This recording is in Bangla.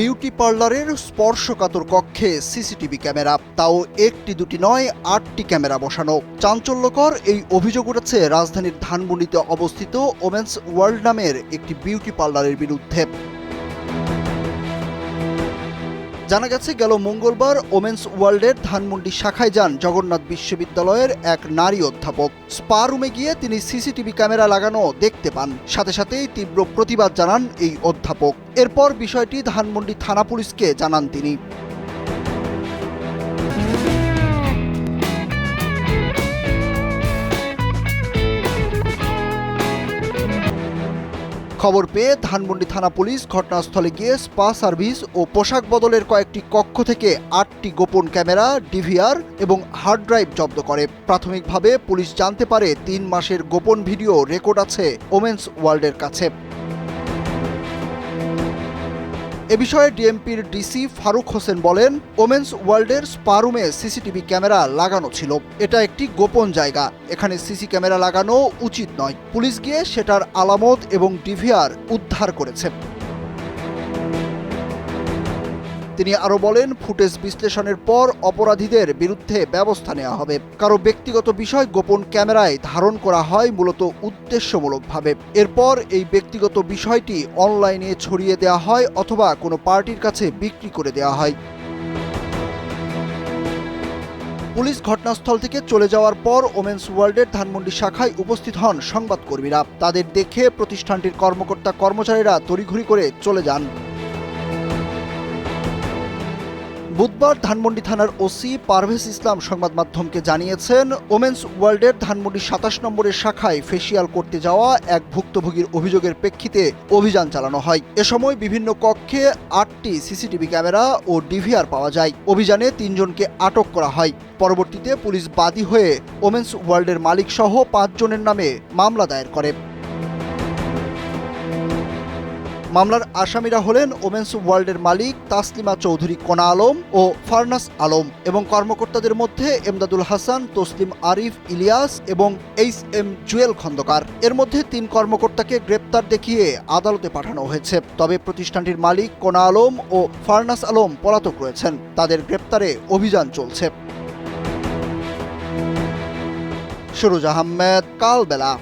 বিউটি পার্লারের স্পর্শকাতর কক্ষে সিসিটিভি ক্যামেরা। তাও একটি দুটি নয়, আটটি ক্যামেরা বসানো। চাঞ্চল্যকর এই অভিযোগ উঠেছে রাজধানীর ধানমন্ডিতে অবস্থিত ওমেন্স ওয়ার্ল্ড নামের একটি বিউটি পার্লারের বিরুদ্ধে। জানা গেছে, গেল মঙ্গলবার ওমেন্স ওয়ার্ল্ডের ধানমন্ডি শাখায় যান জগন্নাথ বিশ্ববিদ্যালয়ের এক নারী অধ্যাপক। স্পা রুমে গিয়ে তিনি সিসিটিভি ক্যামেরা লাগানো দেখতে পান। সাথে সাথেই তীব্র প্রতিবাদ জানান এই অধ্যাপক। এরপর বিষয়টি ধানমন্ডি থানা পুলিশকে জানান তিনি। খবর পেয়ে ধানমন্ডি থানা পুলিশ ঘটনাস্থলে গিয়ে স্পা সার্ভিস ও পোশাক বদলের কয়েকটি কক্ষ থেকে আটটি গোপন ক্যামেরা, ডিভিআর এবং হার্ড ড্রাইভ জব্দ করে। প্রাথমিকভাবে পুলিশ জানতে পারে তিন মাসের গোপন ভিডিও রেকর্ড আছে ওমেন্স ওয়ার্ল্ডের কাছে। এ বিষয়ে ডিএমপির ডিসি ফারুক হোসেন বলেন, ওমেন্স ওয়ার্ল্ডের স্পারুমে সিসিটিভি ক্যামেরা লাগানো ছিল। এটা একটি গোপন জায়গা। এখানে সিসি ক্যামেরা লাগানো উচিত নয়। পুলিশ গিয়ে সেটার আলামত এবং ডিভিআর উদ্ধার করেছে। তিনি আরও বলেন, ফুটেজ বিশ্লেষণের পর অপরাধীদের বিরুদ্ধে ব্যবস্থা নেওয়া হবে। কারও ব্যক্তিগত বিষয় গোপন ক্যামেরায় ধারণ করা হয় মূলত উদ্দেশ্যমূলকভাবে। এরপর এই ব্যক্তিগত বিষয়টি অনলাইনে ছড়িয়ে দেওয়া হয় অথবা কোনো পার্টির কাছে বিক্রি করে দেওয়া হয়। পুলিশ ঘটনাস্থল থেকে চলে যাওয়ার পর ওমেন্স ওয়ার্ল্ডের ধানমন্ডি শাখায় উপস্থিত হন সংবাদকর্মীরা। তাদের দেখে প্রতিষ্ঠানটির কর্মকর্তা কর্মচারীরা তড়িঘড়ি করে চলে যান। বুধবার ধানমন্ডি থানার ওসি পারভেজ ইসলাম সংবাদ মাধ্যমকে জানিয়েছেন, ওমেন্স ওয়ার্ল্ডের ধানমন্ডি সাতাশ নম্বরের শাখায় ফেসিয়াল করতে যাওয়া এক ভুক্তভোগীর অভিযোগের প্রেক্ষিতে অভিযান চালানো হয়। এ সময় বিভিন্ন কক্ষে আটটি সিসিটিভি ক্যামেরা ও ডিভিআর পাওয়া যায়। অভিযানে তিনজনকে আটক করা হয়। পরবর্তীতে পুলিশ বাদী হয়ে ওমেন্স ওয়ার্ল্ডের মালিক সহ পাঁচজনের নামে মামলা দায়ের করে। মামলার আসামিরা হলেন ওমেন্স ওয়ার্ল্ডের মালিক তাসলিমা চৌধুরী কোনা আলম ও ফারনাস আলম এবং কর্মকর্তাদের মধ্যে এমদাদুল হাসান, তসলিম আরিফ, ইলিয়াস এবং এইচ এম জুয়েল খন্দকার। এর মধ্যে তিন কর্মকর্তাকে গ্রেপ্তার দেখিয়ে আদালতে পাঠানো হয়েছে। তবে প্রতিষ্ঠানটির মালিক কোনা আলম ও ফারনাস আলম পলাতক রয়েছেন। তাদের গ্রেপ্তারে অভিযান চলছে। সুরুজ আহমেদ, কালবেলা।